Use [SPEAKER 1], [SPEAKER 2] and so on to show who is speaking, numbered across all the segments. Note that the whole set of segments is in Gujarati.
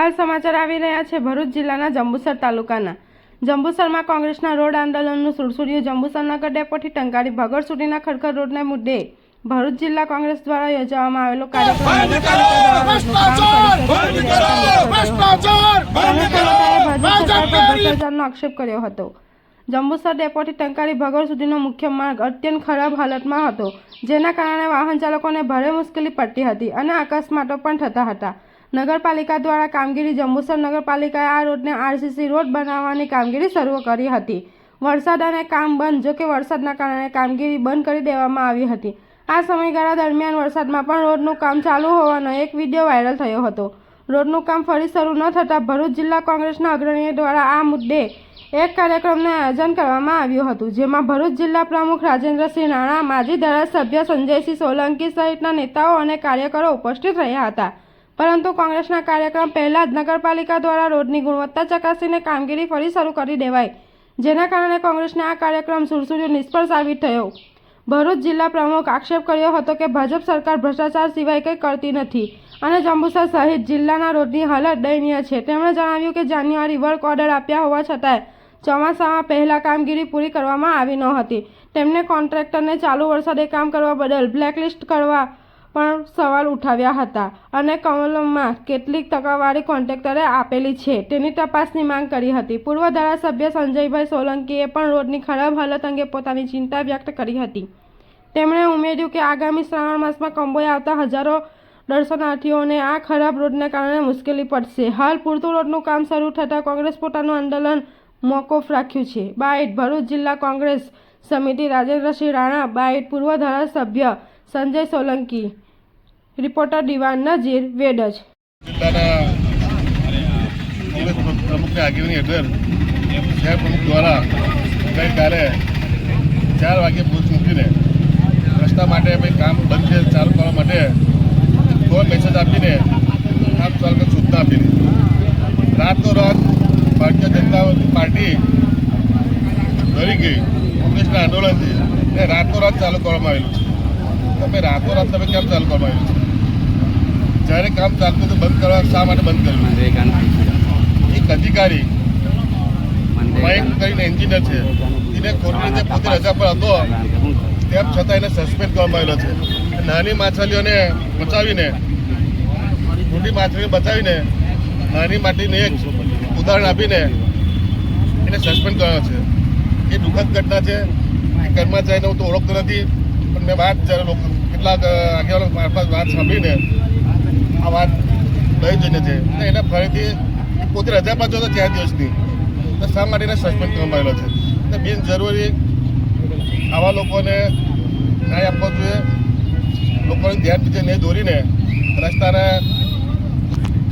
[SPEAKER 1] હાલ સમાચાર આવી રહ્યા છે ભરૂચ જિલ્લાના જંબુસર તાલુકાના. જંબુસરમાં કોંગ્રેસના રોડ આંદોલનનું સુરસુર્યું જંબુસરનગર ડેપોથી ટંકારી ભગડ સુધીના ખડખર રોડને મુદ્દે ભરૂચ જિલ્લા કોંગ્રેસ દ્વારા યોજવામાં આવેલો કાર્યક્રમ આક્ષેપ કર્યો હતો. જંબુસર ડેપોથી ટંકારી ભગડ સુધીનો મુખ્ય માર્ગ અત્યંત ખરાબ હાલતમાં હતો જેના કારણે વાહન ચાલકોને ભારે મુશ્કેલી પડતી હતી અને અકસ્માતો પણ થતા હતા. નગરપાલિકા દ્વારા કામગીરી જંબુસર નગરપાલિકાએ આ રોડને આરસીસી રોડ બનાવવાની કામગીરી શરૂ કરી હતી. વરસાદ અને કામ બંધ, જોકે વરસાદના કારણે કામગીરી બંધ કરી દેવામાં આવી હતી. આ સમયગાળા દરમિયાન વરસાદમાં પણ રોડનું કામ ચાલુ હોવાનો એક વીડિયો વાયરલ થયો હતો. રોડનું કામ ફરી શરૂ ન થતાં ભરૂચ જિલ્લા કોંગ્રેસના અગ્રણીઓ દ્વારા આ મુદ્દે એક કાર્યક્રમનું આયોજન કરવામાં આવ્યું હતું, જેમાં ભરૂચ જિલ્લા પ્રમુખ રાજેન્દ્રસિંહ રાણા, માજી ધારાસભ્ય સંજયસિંહ સોલંકી સહિતના નેતાઓ અને કાર્યકરો ઉપસ્થિત રહ્યા હતા. પરંતુ કોંગ્રેસના કાર્યક્રમ પહેલાં જ નગરપાલિકા દ્વારા રોડની ગુણવત્તા ચકાસીને કામગીરી ફરી શરૂ કરી દેવાઈ, જેના કારણે કોંગ્રેસને આ કાર્યક્રમ સુરસુર્યો નિષ્ફળ સાબિત થયો. ભરૂચ જિલ્લા પ્રમુખ આક્ષેપ કર્યો હતો કે ભાજપ સરકાર ભ્રષ્ટાચાર સિવાય કંઈ કરતી નથી અને જંબુસર સહિત જિલ્લાના રોડની હાલત દયનીય છે. તેમણે જણાવ્યું કે જાન્યુઆરી વર્ક ઓર્ડર આપ્યા હોવા છતાંય ચોમાસામાં પહેલાં કામગીરી પૂરી કરવામાં આવી ન હતી તેમને કોન્ટ્રાક્ટરને ચાલુ વરસાદે કામ કરવા બદલ બ્લેકલિસ્ટ કરવા પણ સવાલ ઉઠાવ્યા હતા અને કમલમમાં કેટલીક ટકાવારી કોન્ટ્રાક્ટરે આપેલી છે. તેની તપાસની માંગ કરી હતી. પૂર્વ ધારાસભ્ય સંજયભાઈ સોલંકીએ પણ રોડની ખરાબ હાલત અંગે પોતાની ચિંતા વ્યક્ત કરી હતી. તેમણે ઉમેર્યું કે આગામી શ્રાવણ માસમાં કંબોએ આવતા હજારો દર્શનાર્થીઓને આ ખરાબ રોડને કારણે મુશ્કેલી પડશે. હાલ પૂરતું રોડનું કામ શરૂ થતાં કોંગ્રેસ પોતાનું આંદોલન મોકૂફ રાખ્યું છે. બાઇટ ભરૂચ જિલ્લા કોંગ્રેસ સમિતિ રાજેન્દ્રસિંહ રાણા બાઇટ પૂર્વ ધારાસભ્ય સંજય સોલંકી, રિપોર્ટર દિવાન નજીર, વેડજ.
[SPEAKER 2] પ્રમુખની આગેવાની હેઠળ શહેર પ્રમુખ દ્વારા ગઈકાલે ચાર વાગે બૂથ મૂકીને રસ્તા માટે ભાઈ કામ બંધ છે, ચાલુ કરવા માટે કોઈ મેસેજ આપીને કામ ચાલુ સૂચના આપીને. રાતનો રાત ભારતીય જનતા પાર્ટી ડરી ગઈ, કોંગ્રેસના આંદોલનથી. એ રાતનો રાત ચાલુ કરવામાં આવેલું છે. તમે રાતો રાત તમે કેમ ચાલુ કરવા આવેલું છે જ્યારે કામ ચાલતું હતું બંધ કરવા શા માટે બંધ કર્યું? એક અધિકારી. મયંક કરીને એન્જિનિયર છે. એને ખોટી રીતે પોતે રજા પર હતો. તેમ છતાં એને સસ્પેન્ડ કરવામાં આવેલો છે. નાની માછલીઓને બચાવીને મોટી માછલીને બચાવીને નાની માટીને એક ઉદાહરણ આપીને એને સસ્પેન્ડ કર્યો છે. એ દુઃખદ ઘટના છે. કર્મચારીને હું તો ઓળખતો નથી. પણ મેં વાત જ્યારે લોકો કેટલાક આગેવાનો મારફત વાત સાંભળીને આ વાત લઈ જઈને છે અને એને ફરીથી પોતે રજા પર જોતો ચાર દિવસની. તો શા માટે એને સસ્પેન્ડ કરવામાં આવેલો છે? એટલે બિનજરૂરી આવા લોકોને ન્યાય આપવો જોઈએ. લોકોને ધ્યાન બીજે નહીં દોરીને રસ્તાને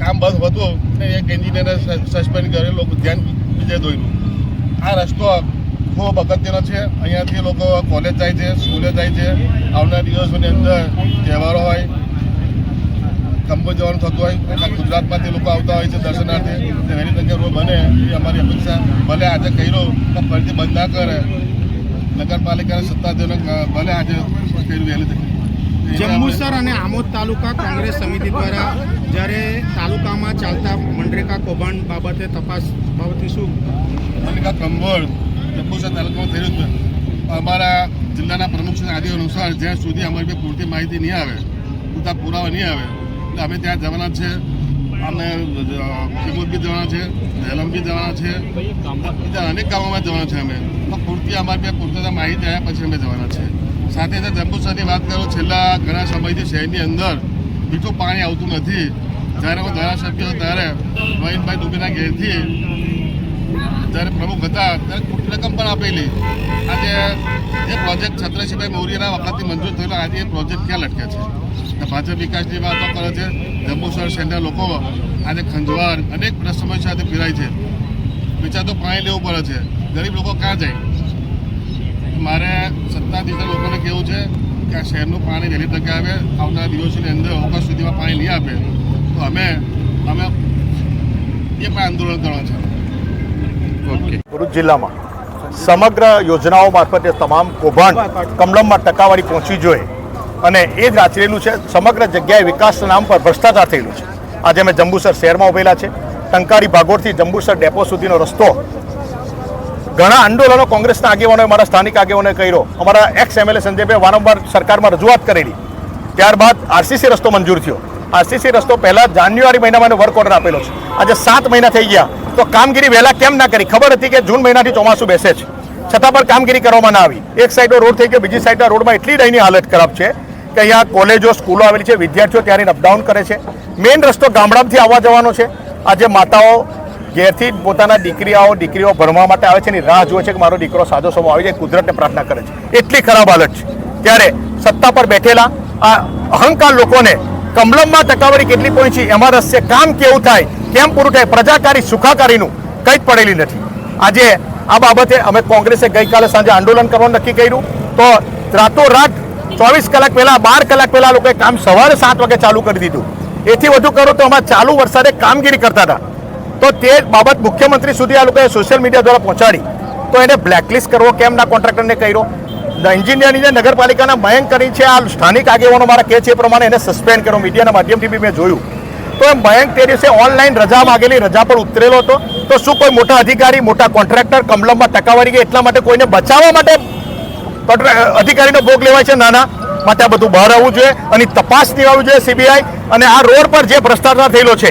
[SPEAKER 2] કામ બંધ હતું ને એક એન્જિનિયરને સસ્પેન્ડ કરે, લોકો ધ્યાન બીજે દોર્યું. આ રસ્તો ખૂબ અગત્યનો છે. અહીંયાથી લોકો કોલેજ જાય છે સ્કૂલે જાય છે. આવનાર દિવસોની અંદર તહેવારો હોય કંબો જવાનું થતું હોય આખા ગુજરાતમાંથી લોકો આવતા હોય છે દર્શનાર્થે. તે વહેલી તકે રોડ બને એ અમારી અપેક્ષા. ભલે આજે કર્યો પણ ફરીથી બંધ ના કરે. નગરપાલિકાના સત્તાધીશોને ભલે આજે કર્યું વહેલી તકે.
[SPEAKER 3] જંબુસર અને આમોદ તાલુકા કોંગ્રેસ સમિતિ દ્વારા જ્યારે તાલુકામાં ચાલતા મનરેગા કૌભાંડ બાબતે તપાસ બાબતે શું?
[SPEAKER 2] પાલિકા કંબોળ જંબુસર તાલુકામાં થયેલું છે. અમારા જિલ્લાના પ્રમુખના આદિ અનુસાર જ્યાં સુધી અમારી પૂરતી માહિતી નહીં આવે, પૂરતા પુરાવા નહીં આવે, એટલે અમે ત્યાં જવાના છે. અમે કિમોદ બી જવાના છે, ઝેલમ બી જવાના છે. બીજા અનેક ગામોમાં જવાના છે અમે. તો પૂરતી અમારી બે પૂરતા માહિતી આવ્યા પછી અમે જવાના છે. સાથે સાથે જંબુસરની વાત કરું, છેલ્લા ઘણા સમયથી શહેરની અંદર મીઠું પાણી આવતું નથી. જ્યારે હું ધારાસભ્ય, ત્યારે રોહિતભાઈ દુબેના ઘેરથી જ્યારે પ્રમુખ હતા ત્યારે ખોટી રકમ પણ આપેલી આજે એ પ્રોજેક્ટ છત્રસિંહભાઈ મૌર્યના વખતથી મંજૂર થયેલો આજે એ પ્રોજેક્ટ ક્યાં લટકે છે ભાજપ વિકાસની વાતો કરે છે જંબુસર શહેરના લોકો આજે ખંજવાળ અનેક પ્રશ્નો સાથે પીરાય છે બીજા તો પાણી લેવું પડે છે ગરીબ લોકો ક્યાં જાય મારે સત્તાધીશ લોકોને કેવું છે કે આ શહેરનું પાણી વહેલી તકે આવે આવનારા દિવસોની અંદર ઓગસ્ટ સુધીમાં પાણી નહીં આપે તો અમે અમે એ પણ આંદોલન કરવાનું છે
[SPEAKER 4] ભરૂચ જિલ્લામાં સમગ્ર યોજનાઓ મારફતે તમામ કૌભાંડ કમલમમાં ટકાવારી પહોંચવી જોઈએ અને એ જ રાચરેલું છે, સમગ્ર જગ્યાએ વિકાસના નામ પર ભ્રષ્ટાચાર થયેલું છે. આજે અમે જંબુસર શહેરમાં ઉભેલા છે. ટંકારી ભાગોળથી જંબુસર ડેપો સુધીનો રસ્તો ઘણા આંદોલનો કોંગ્રેસના આગેવાનોએ મારા સ્થાનિક આગેવાનોએ કર્યો. અમારા એક્સ એમએલએ સંજયભાઈ વારંવાર સરકારમાં રજૂઆત કરેલી. ત્યારબાદ આરસીસી રસ્તો મંજૂર થયો. આરસીસી રસ્તો પહેલાં જાન્યુઆરી મહિનામાં વર્ક ઓર્ડર આપેલો છે. આજે સાત મહિના થઈ ગયા. તો કામગીરી વહેલા કેમ ના કરી? ખબર હતી કે જૂન મહિનાથી ચોમાસું બેસે છે. છતાં પણ કામગીરી કરવામાં ના આવી. એક સાઈડનો રોડ થઈ ગયો, બીજી સાઈડના રોડમાં એટલી દયની હાલત ખરાબ છે કે અહીંયા કોલેજો, સ્કૂલો આવેલી છે, વિદ્યાર્થીઓ ત્યારે અપડાઉન કરે છે. મેઇન રસ્તો ગામડામાંથી આવવા જવાનો છે. આજે માતાઓ ઘેરથી પોતાના દીકરીઓ દીકરીઓ ભણવા માટે આવે છે એની રાહ જુએ છે કે મારો દીકરો સાજો સમો આવી જાય, કુદરતને પ્રાર્થના કરે છે. એટલી ખરાબ હાલત છે. ત્યારે સત્તા પર બેઠેલા આ અહંકાર લોકોને કમલમમાં ટકાવારી કેટલી પહોંચી એમાં રસ કામ કેવું થાય, કેમ પૂરું થાય, પ્રજાકારી, સુખાકારીનું કંઈ જ પડેલી નથી. આજે આ બાબતે અમે કોંગ્રેસે ગઈકાલે સાંજે આંદોલન કરવાનું નક્કી કર્યું. તો રાતોરાત ચોવીસ કલાક પહેલા, બાર કલાક પહેલા લોકોએ કામ સવારે સાત વાગે ચાલુ કરી દીધું. એથી વધુ કરો તો અમારા ચાલુ વરસાદે કામગીરી કરતા હતા. તો તે બાબત મુખ્યમંત્રી સુધી આ લોકોએ સોશિયલ મીડિયા દ્વારા પહોંચાડી. તો એને બ્લેકલિસ્ટ કરવો, કેમ ના કોન્ટ્રાક્ટરને કર્યો? એન્જિનિયરની જે નગરપાલિકાના મયંક કરી છે, આ સ્થાનિક આગેવાનો મારા કહે છે એ પ્રમાણે એને સસ્પેન્ડ કર્યો. મીડિયાના માધ્યમથી બી મેં જોયું. તો એમ મયંક તે દિવસે ઓનલાઈન રજા માગેલી, રજા પર ઉતરેલો હતો. તો શું કોઈ મોટા અધિકારી, મોટા કોન્ટ્રાક્ટર કમલમમાં ટકાવારી ગઈ એટલા માટે કોઈને બચાવવા માટે અધિકારીનો ભોગ લેવાય છે? નાના માટે આ બધું બહાર આવવું જોઈએ અને તપાસ નિવાળવું જોઈએ સીબીઆઈ. અને આ રોડ પર જે ભ્રષ્ટાચાર થયેલો છે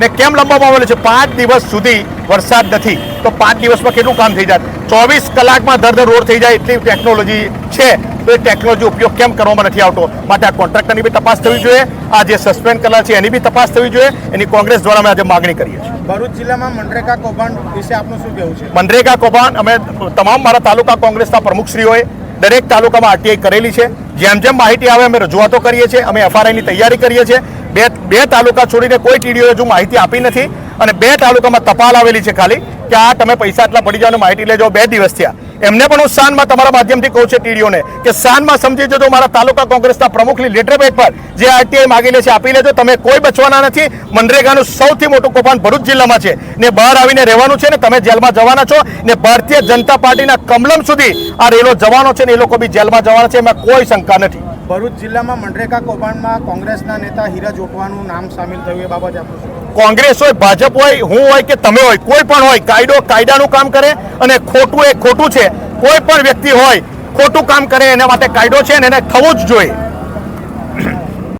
[SPEAKER 4] ને કેમ લંબાવવામાં આવેલો છે? પાંચ દિવસ સુધી વરસાદ નથી. તો પાંચ દિવસમાં કેટલું કામ થઈ જાય? ચોવીસ કલાકમાં દર દર રોડ થઈ જાય એટલી ટેકનોલોજી છે. તો એ ટેકનોલોજી ઉપયોગ કેમ કરવામાં નથી આવતો? માટે આ કોન્ટ્રાક્ટરની બી તપાસ થવી જોઈએ. આ જે સસ્પેન્ડ કરેલા છે એની બી તપાસ થવી જોઈએ. એની કોંગ્રેસ દ્વારા અમે આજે માગણી કરીએ છીએ.
[SPEAKER 3] ભરૂચ જિલ્લામાં મનરેગા કૌભાંડ વિશે આપનું શું કહેવું છે?
[SPEAKER 4] મનરેગા કૌભાંડ અમે તમામ મારા તાલુકા કોંગ્રેસના પ્રમુખશ્રીઓએ દરેક તાલુકામાં આરટીઆઈ કરેલી છે. જેમ જેમ માહિતી આવે અમે રજૂઆતો કરીએ છીએ. અમે એફઆરઆઈની તૈયારી કરીએ છીએ. બે બે તાલુકા છોડીને કોઈ ટીડીઓએ હજુ માહિતી આપી નથી અને બે તાલુકામાં તપાલ આવેલી છે ખાલી કે આ તમે પૈસા આટલા પડી જવાનું માહિતી લેજો. બે દિવસ થયા. એમને પણ હું સાનમાં તમારા માધ્યમથી કહું છું ટીડીઓને કે સાનમાં સમજી જજો મારા તાલુકા કોંગ્રેસના પ્રમુખની લેટર પેડ પર જે આરટીઆઈ માગી લે છે આપી લેજો. તમે કોઈ બચવાના નથી. મનરેગાનું સૌથી મોટું કૌભાંડ ભરૂચ જિલ્લામાં છે. ને બહાર આવીને રહેવાનું છે ને તમે જેલમાં જવાના છો ને ભારતીય જનતા પાર્ટીના કમલમ સુધી આ રેલો જવાનો છે ને એ લોકો બી જેલમાં જવાના છે. એમાં કોઈ શંકા નથી.
[SPEAKER 3] ભરૂચ જિલ્લામાં મનરેગા કૌભાંડમાં કોંગ્રેસના નેતા હીરા જોટવાનું નામ સામેલ થયું, એ બાબતે આપણું
[SPEAKER 4] કોંગ્રેસ હોય, ભાજપ હોય, હું હોય કે તમે હોય, કોઈ પણ હોય, કાયદો, કાયદાનું કામ કરે અને ખોટું એ ખોટું છે. કોઈ પણ વ્યક્તિ હોય, ખોટું કામ કરે એના માટે કાયદો છે ને એને થવું જ જોઈએ.